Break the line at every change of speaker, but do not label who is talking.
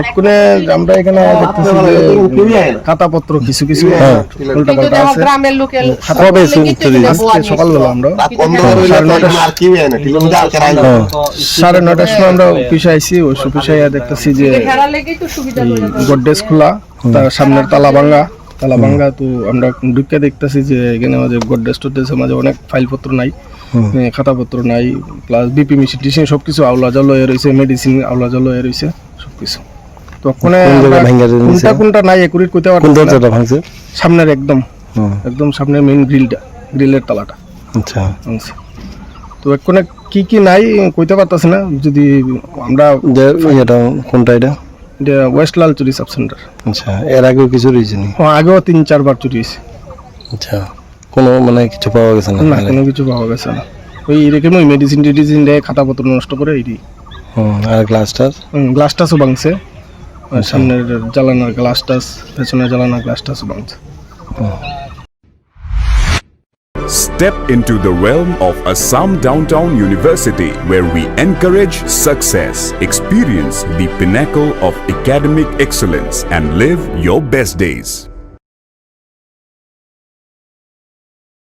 এক্ষুনি আমরা এখানে দেখতেছি যে খাতাপত্র কিছু কিছু উল্টা পাল্টা আছে। কবে আজকে সকালবেলা আমরা।
সাড়ে
সাড়ে নটার সময় আমরা অফিসে আইছি ওই অফিসে আইয়া দেখতেছি যে। গডরেজ খোলা তার সামনের তালা ভাঙ্গা তালা ভাঙ্গা তো আমরা ঢুকে দেখতেছি যে এখানে মাঝে গডরেজ টডরেজের মাঝে অনেক ফাইলপত্র নাই খাতাপত্র নাই প্লাস বিপি মেশিন টিশিন সবকিছু আওলা জল হয়ে রয়েছে মেডিসিন আওলা জল হয়ে রয়েছে। কোনে
কোন দিয়েছে?
কোনটা কোনটা নাই একুরিট কইতে
কোন দরজাটা ভাঙছে?
সামনের একদম। একদম সামনের মেইন গ্রিলটা গ্রিলের তালাটা।
আচ্ছা।
তো এক্ষণে কি কি নাই কইতে পারতাছি না যদি আমরা
যে এটা কোনটা এটা?
ওয়েস্ট লাল চুরি সাব সেন্টার।
আচ্ছা এর আগেও কিছু রয়েছে নি?
আগেও তিন চারবার চুরি হয়েছে।
আচ্ছা কোনো মানে কিছু পাওয়া গেছে না
না কোনো কিছু পাওয়া গেছে না। ওই এরকম ওই মেডিসিন টেডিসিন দেয় খাতাপত্র নষ্ট করে এই
হুম, আর গ্লাসটার
গ্লাস টাসও ভাঙছে আর সামনের জ্বালানার গ্লাস টাস পেছনের জ্বালানার গ্লাস টাসও ভাঙছে
Step into the realm of Assam Downtown University, where we encourage success, experience the pinnacle of academic excellence, and live your best days.